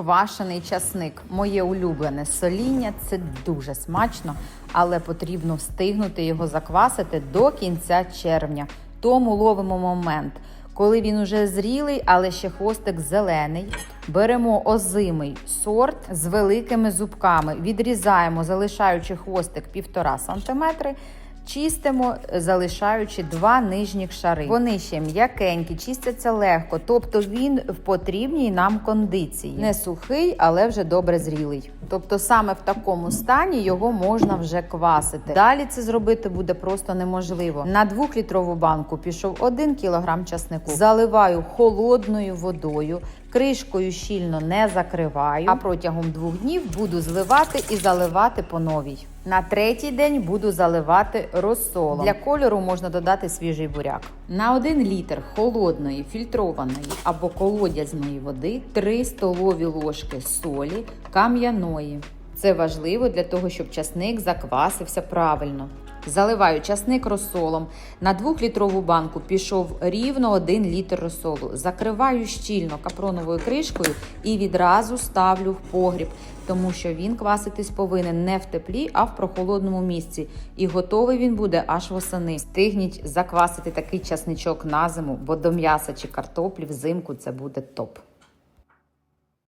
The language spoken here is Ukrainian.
Квашений часник моє улюблене соління. Це дуже смачно, але потрібно встигнути його заквасити до кінця червня. Тому ловимо момент. Коли він уже зрілий, але ще хвостик зелений, беремо озимий сорт з великими зубками, відрізаємо, залишаючи хвостик 1,5 см, чистимо, залишаючи два нижніх шари. Вони ще м'якенькі, чистяться легко, тобто він в потрібній нам кондиції. Не сухий, але вже добре зрілий. Тобто саме в такому стані його можна вже квасити. Далі це зробити буде просто неможливо. На 2-літрову банку пішов 1 кг часнику. Заливаю холодною водою. Кришкою щільно не закриваю, а протягом двох днів буду зливати і заливати по новій. На третій день буду заливати розсолом. Для кольору можна додати свіжий буряк. На 1 літр холодної фільтрованої або колодязної води 3 столові ложки солі кам'яної. Це важливо для того, щоб часник заквасився правильно. Заливаю часник розсолом. На 2-літрову банку пішов рівно 1 літр розсолу. Закриваю щільно капроновою кришкою і відразу ставлю в погріб, тому що він кваситись повинен не в теплі, а в прохолодному місці. І готовий він буде аж восени. Стигніть заквасити такий часничок на зиму, бо до м'яса чи картоплі взимку це буде топ.